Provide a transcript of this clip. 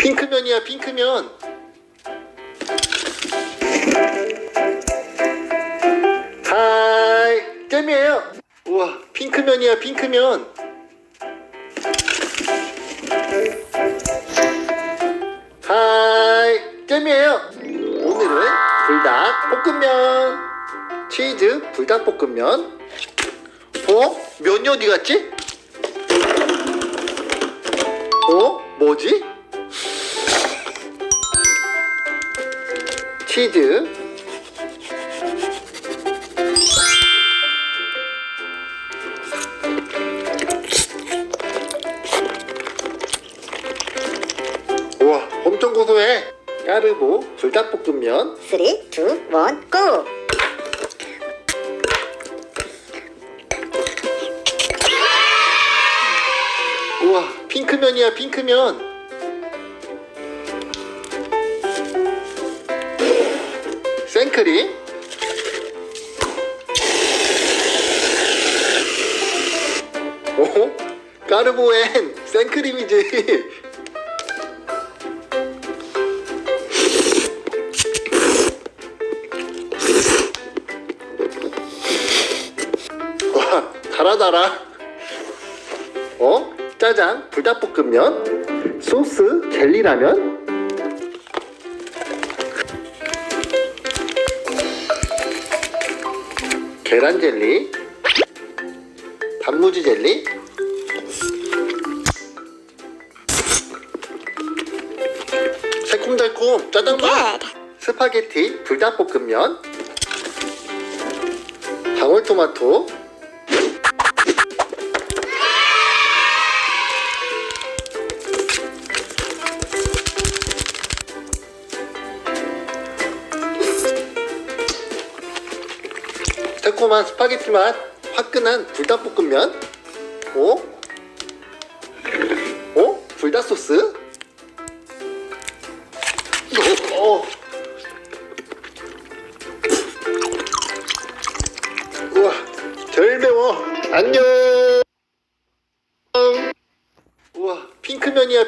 핑크면이야 핑크면 하이 잼이에요 우와 핑크면이야 핑크면 하이 잼이에요 오늘은 불닭 볶음면 치즈 불닭 볶음면 어? 면이 어디 갔지? 어? 뭐지? 치즈. 우와 엄청 고소해. 까르보 불닭볶음면. 3, 2, 1, go! 우와 핑크면이야 핑크면 생크림 오 까르보엔 생크림이지 와 달아 달아 어? 짜장, 불닭볶음면, 소스, 젤리라면? 계란 젤리, 단무지 젤리, 새콤달콤 짜장면, Good! 스파게티, 불닭볶음면, 방울토마토, 새콤한 스파게티 맛, 화끈한 불닭볶음면, 오, 오, 불닭 소스, 오, 오. 우와, 덜 매워. 안녕. 우와, 핑크면이야.